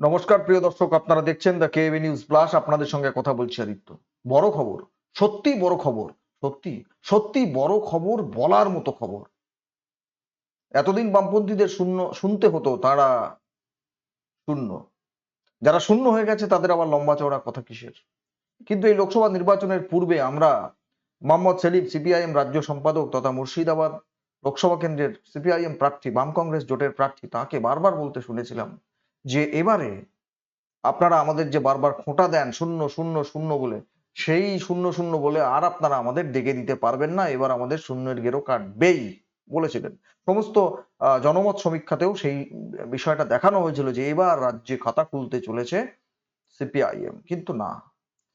নমস্কার, প্রিয় দর্শক, আপনারা দেখছেন দ্য কেএবি নিউজ প্লাস আপনাদের সঙ্গে কথা বলছি আদিত্য। বড় খবর, সত্যি বড় খবর, সত্যি সত্যি বড় খবর বলার মতো খবর। এতদিন বামপন্থীদের শূন্য, শুনতে হতো, তারা শূন্য। যারা শূন্য হয়ে গেছে, তাদের আবার লম্বা চওড়া কথা কিসের? কিন্তু এই লোকসভা নির্বাচনের পূর্বে আমরা মোহাম্মদ সেলিম, সিপিআইএম রাজ্য সম্পাদক তথা মুর্শিদাবাদ লোকসভা কেন্দ্রের সিপিআইএম প্রার্থী, বাম কংগ্রেস জোটের প্রার্থী, তাকে বারবার বলতে শুনেছিলাম যে এবারে আপনারা আমাদের যে বারবার খোঁটা দেন শূন্য শূন্য শূন্য বলে, সেই শূন্য শূন্য বলে আর আপনারা আমাদের ডেকে দিতে পারবেন না, এবার আমাদের শূন্যের গেরো কাটবেই বলেছিলেন। সমস্ত জনমত সমীক্ষাতেও সেই বিষয়টা দেখানো হয়েছিল যে এবার রাজ্যে খাতা খুলতে চলেছে সিপিআইএম। কিন্তু না,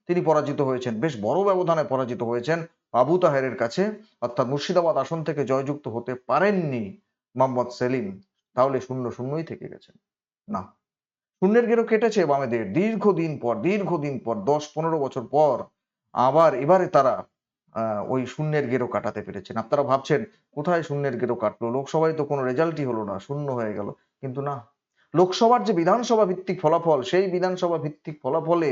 তিনি পরাজিত হয়েছেন, বেশ বড় ব্যবধানে পরাজিত হয়েছেন আবু তাহেরের কাছে, অর্থাৎ মুর্শিদাবাদ আসন থেকে জয়যুক্ত হতে পারেননি মোহাম্মদ সেলিম, তাহলে শূন্য, শূন্যই থেকে গেছেন। না। শূন্যের গেরো কেটেছে বামেদের। দীর্ঘদিন পর দীর্ঘদিন পর, দশ পনেরো বছর পর আবার এবারে তারা ওই শূন্যের গেরো কাটাতে পেরেছেন। আপনারা ভাবছেন, কোথায় শূন্যের গেরো কাটলো? লোকসভায় তো কোনো রেজাল্টই হলো না, শূন্য হয়ে গেল। কিন্তু না, লোকসভার যে বিধানসভা ভিত্তিক ফলাফল, সেই বিধানসভা ভিত্তিক ফলাফলে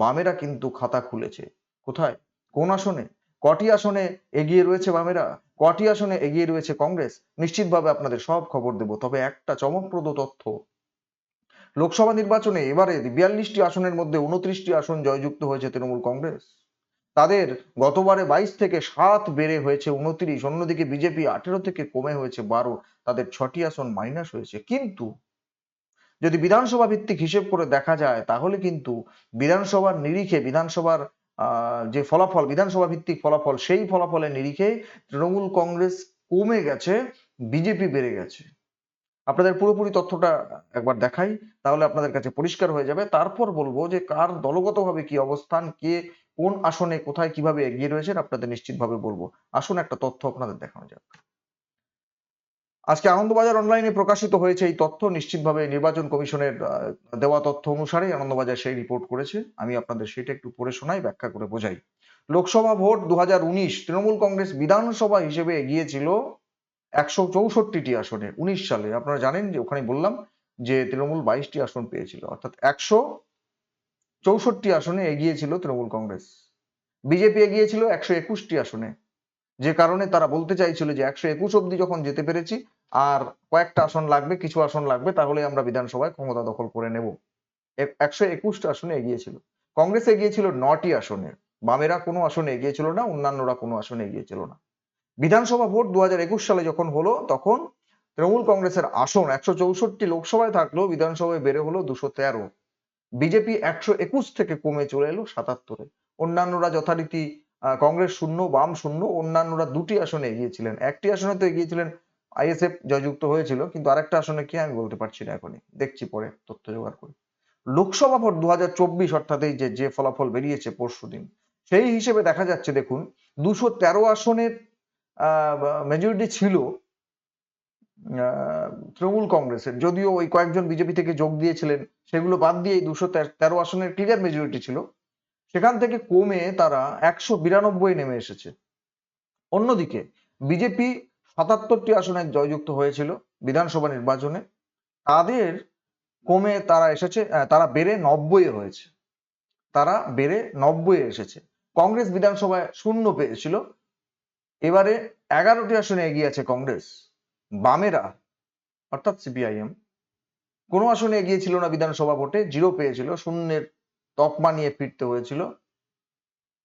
বামেরা কিন্তু খাতা খুলেছে। কোথায়? কোন আসনে? কটি আসনে এগিয়ে রয়েছে বামেরা? কটি আসনে এগিয়ে রয়েছে কংগ্রেস? নিশ্চিতভাবে আপনাদের সব খবর দেব, তবে একটা চমকপ্রদ তথ্য লোকসভা নির্বাচনে এবারে বিয়াল্লিশটি আসনের মধ্যে উনত্রিশটি আসন জয়যুক্ত হয়েছে তৃণমূল কংগ্রেস। তাদের গতবারে বাইশ থেকে সাত বেড়ে হয়েছে উনত্রিশ, অন্যদিকে বিজেপি আঠেরো থেকে কমে হয়েছে বারো, তাদের ছটি আসন মাইনাস হয়েছে। কিন্তু যদি বিধানসভা ভিত্তিক হিসেব করে দেখা যায়, তাহলে কিন্তু বিধানসভার নিরিখে বিধানসভার যে ফলাফল, বিধানসভা ভিত্তিক ফলাফল, সেই ফলাফলের নিরিখে তৃণমূল কংগ্রেস কমে গেছে, বিজেপি বেড়ে গেছে। আপনাদের পুরোপুরি তথ্যটা একবার দেখাই, তাহলে আপনাদের কাছে পরিষ্কার হয়ে যাবে। তারপর বলব যে কার দলগতভাবে কি অবস্থান, কে কোন আসনে কোথায় কীভাবে এগিয়ে রয়েছেন, আপনাদের নিশ্চিতভাবে বলব। আসুন একটা তথ্য আপনাদের দেখানো যাক। আজকে আনন্দবাজার অনলাইনে প্রকাশিত হয়েছে এই তথ্য। নিশ্চিতভাবে নির্বাচন কমিশনের দেওয়া তথ্য অনুসারে আনন্দবাজার সেই রিপোর্ট করেছে। আমি আপনাদের সেটা একটু পড়ে শোনাই, ব্যাখ্যা করে বোঝাই। লোকসভা ভোট দু হাজার উনিশ, তৃণমূল কংগ্রেস বিধানসভা হিসেবে এগিয়েছিল একশো চৌষট্টিটি আসনে, উনিশ সালে। আপনারা জানেন যে ওখানে বললাম যে তৃণমূল বাইশটি আসন পেয়েছিল। অর্থাৎ একশো চৌষট্টি আসনে এগিয়েছিল তৃণমূল কংগ্রেস। বিজেপি এগিয়েছিল একশো একুশটি আসনে। যে কারণে তারা বলতে চাইছিল যে একশো একুশ অব্দি যখন যেতে পেরেছি আর কয়েকটা আসন লাগবে, কিছু আসন লাগবে, তাহলে আমরা বিধানসভায় ক্ষমতা দখল করে নেব। একশো একুশটা আসনে এগিয়েছিল। কংগ্রেস এগিয়েছিল নটি আসনে। বামেরা কোনো আসনে এগিয়েছিল না, অন্যান্যরা কোনো আসনে এগিয়েছিল না। বিধানসভা ভোট দু হাজার একুশ সালে যখন হলো, তখন তৃণমূল কংগ্রেসের আসন একশো চৌষট্টি লোকসভায় থাকলেও বিধানসভায় বেড়ে হলো দুশো তেরো। বিজেপি একশো একুশ থেকে কমে চলে এলো সাতাত্তরে। অন্যান্যরা যথারীতি কংগ্রেস শূন্য, বাম শূন্য, অন্যান্যরা দুটি আসনে এগিয়েছিলেন। একটি আসনে তো এগিয়েছিলেন আইএসএফ, জয়যুক্ত হয়েছিল, কিন্তু আরেকটা আসনে কি আমি বলতে পারছি না এখনই। দেখছি পরে তথ্য জোগাড় করে। লোকসভা ভোট দু হাজার চব্বিশ, অর্থাৎ এই যে যে ফলাফল বেরিয়েছে পরশু দিন সেই হিসেবে দেখা যাচ্ছে, দেখুন, দুশো তেরো আসনের মেজরিটি ছিল তৃণমূল কংগ্রেসের। যদিও ওই কয়েকজন বিজেপি থেকে যোগ দিয়েছিলেন, সেগুলো বাদ দিয়ে দুশো তেরো আসনের ক্লিয়ার মেজরিটি ছিল। সেখান থেকে কমে তারা একশো বিরানব্বই নেমে এসেছে। অন্যদিকে বিজেপি সাতাত্তরটি আসনে জয়যুক্ত হয়েছিল বিধানসভা নির্বাচনে। তাদের কমে তারা এসেছে তারা বেড়ে নব্বই হয়েছে। তারা বেড়ে নব্বই এসেছে। কংগ্রেস বিধানসভায় শূন্য পেয়েছিল। এবারে এগারোটি আসনে এগিয়ে আছে কংগ্রেস, বামেরা, অর্থাৎ সিপিআইএম, কোনো আসনে এগিয়ে ছিল না বিধানসভা ভোটে, জিরো পেয়েছিল, শূন্যের তকমা নিয়ে ফিরতে হয়েছিল।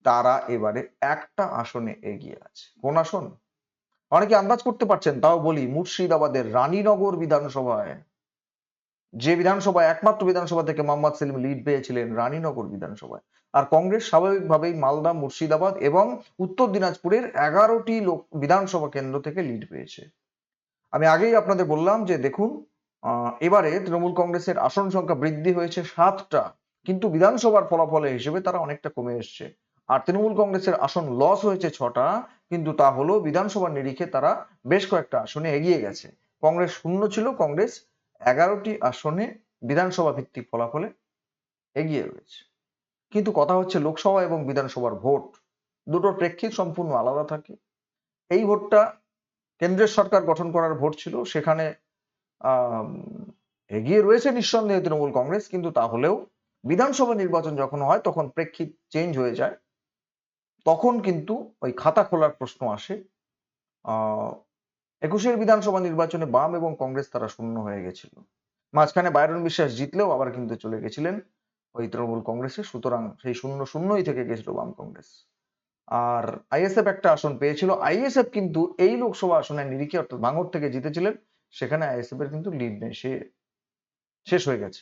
তারা এবারে একটা আসনে এগিয়ে আছে। কোন আসন? অনেকে আন্দাজ করতে পারছেন, তাও বলি, মুর্শিদাবাদের রানীনগর বিধানসভায়। যে বিধানসভায়, একমাত্র বিধানসভা থেকে মোহাম্মদ সেলিম লিড পেয়েছিলেন রানীনগর বিধানসভায়। আর কংগ্রেস স্বাভাবিকভাবেই মালদা, মুর্শিদাবাদ এবং উত্তর দিনাজপুরের এগারোটি লোক, বিধানসভা কেন্দ্র থেকে লিড পেয়েছে। আমি আগেই আপনাদের বললাম যে দেখুন এবারে তৃণমূল কংগ্রেসের আসন সংখ্যা বৃদ্ধি হয়েছে সাতটা, কিন্তু বিধানসভার ফলাফলে হিসেবে তারা অনেকটা কমে এসছে। আর তৃণমূল কংগ্রেসের আসন লস হয়েছে ছটা, কিন্তু তা হলো বিধানসভার নিরিখে তারা বেশ কয়েকটা আসনে এগিয়ে গেছে। কংগ্রেস শূন্য ছিল, কংগ্রেস এগারোটি আসনে বিধানসভা ভিত্তিক ফলাফলে এগিয়ে রয়েছে। কিন্তু কথা হচ্ছে লোকসভা এবং বিধানসভার ভোট। দুটোর প্রেক্ষিত সম্পূর্ণ আলাদা থাকে। এই ভোটটা কেন্দ্রের সরকার গঠন করার ভোট ছিল। সেখানে এগিয়ে রয়েছে নিঃসন্দেহে তৃণমূল কংগ্রেস, কিন্তু তাহলেও বিধানসভা নির্বাচন যখন হয়, তখন প্রেক্ষিত চেঞ্জ হয়ে যায়। তখন কিন্তু ওই খাতা খোলার প্রশ্ন আসে। একুশের বিধানসভা নির্বাচনে বাম এবং কংগ্রেস তারা শূন্য হয়ে গেছিল। মাঝখানে বাইরন বিশ্বাস জিতলেও আবার কিন্তু চলে গেছিলেন। ওই তৃণমূল কংগ্রেসে সুতরাং সেই শূন্য শূন্যই থেকে গেছিল বাম কংগ্রেস। আর আইএসএফ একটা আসন পেয়েছিল। আইএসএফ কিন্তু এই লোকসভা আসনের নিরিখে, অর্থাৎ ভাঙর থেকে জিতেছিলেন। সেখানে আইএসএফ এর কিন্তু লিড নেই। সে শেষ হয়ে গেছে।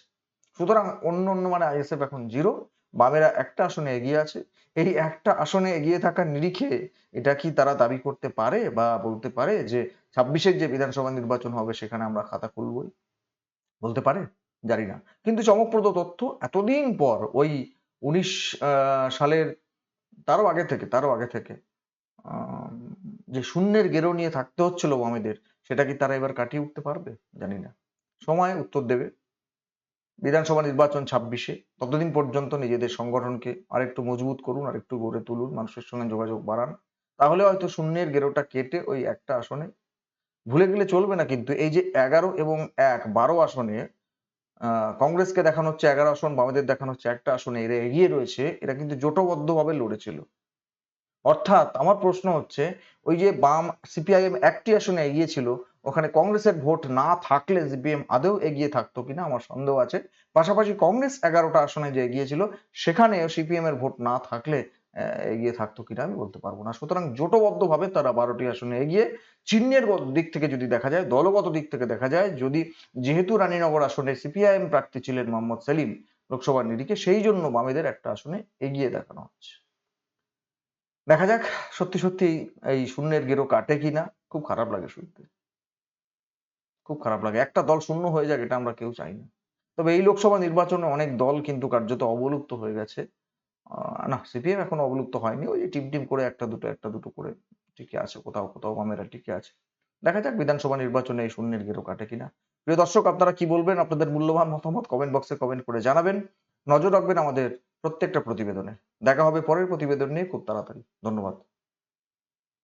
সুতরাং অন্য অন্য মানে আইএসএফ এখন জিরো বামেরা একটা আসনে এগিয়ে আছে। এই একটা আসনে এগিয়ে থাকার নিরিখে এটা কি তারা দাবি করতে পারে বা বলতে পারে যে ছাব্বিশের যে বিধানসভা নির্বাচন হবে সেখানে আমরা খাতা খুলবই? বলতে পারে? জানি না। কিন্তু চমকপ্রদ তথ্য, এতদিন পর ওই উনিশ সালের তারও আগে থেকে, তারও আগে থেকে যে শূন্যের গেরো নিয়ে থাকতে হচ্ছিল বামেদের সেটা কি তারা এবার কাটিয়ে উঠতে পারবে? জানি না। সময় উত্তর দেবে। বিধানসভা নির্বাচন ছাব্বিশে, ততদিন পর্যন্ত নিজেদের সংগঠনকে আরেকটু মজবুত করুন, আরেকটু গড়ে তুলুন, মানুষের সঙ্গে যোগাযোগ বাড়ান। তাহলে হয়তো শূন্যের গেরোটা কেটে ওই একটা আসনে ভুলে গেলে চলবে না, কিন্তু এই যে এগারো এবং এক, বারো আসনে কংগ্রেসকে দেখানো হচ্ছে এগারো আসন, বামেদের দেখানো হচ্ছে একটা আসনে, এরা এগিয়ে রয়েছে, এরা কিন্তু জোটবদ্ধভাবে লড়েছিল। অর্থাৎ আমার প্রশ্ন হচ্ছে, ওই যে বাম সিপিআইএম একটি আসনে এগিয়ে ছিল ওখানে কংগ্রেসের ভোট না থাকলে সিপিএম আদৌ এগিয়ে থাকতো কিনা আমার সন্দেহ আছে। পাশাপাশি কংগ্রেস এগারোটা আসনে যে এগিয়েছিল সেখানে সিপিএম এর ভোট না থাকলে এগিয়ে থাকতো কিনা আমি বলতে পারব না। সুতরাং জোটবদ্ধভাবে তারা বারোটি আসনে এগিয়ে চিহ্নের দিক থেকে যদি দেখা যায়, দলগত দিক থেকে দেখা যায়, যদি যেহেতু রানীনগর আসনে সিপিআইএম প্রার্থী ছিলেন মোহাম্মদ সেলিম লোকসভার নিরিখে, সেই জন্য বামেদের একটা আসনে এগিয়ে দেখানো হচ্ছে। দেখা যাক সত্যি সত্যি এই শূন্যের গেরো কাটে কিনা। খুব খারাপ লাগে শুনতে। খুব খারাপ লাগে। একটা দল শূন্য হয়ে যাক, এটা আমরা কেউ চাই না। তবে এই লোকসভা নির্বাচনে অনেক দল কিন্তু কার্যত অবলুপ্ত হয়ে গেছে। না সিপিএম এখন অবলুপ্ত হয়নি। ওই টিম টিম করে একটা দুটো একটা দুটো করে টিকে আছে, কোথাও কোথাও বামেরা টিকে আছে। দেখা যাক বিধানসভা নির্বাচনে এই শূন্যের গেরো কাটে কিনা। প্রিয় দর্শক, আপনারা কি বলবেন? আপনাদের মূল্যবান মতামত কমেন্ট বক্সে কমেন্ট করে জানাবেন। নজর রাখবেন আমাদের প্রত্যেকটা প্রতিবেদনে। দেখা হবে পরের প্রতিবেদন নিয়ে খুব তাড়াতাড়ি। ধন্যবাদ।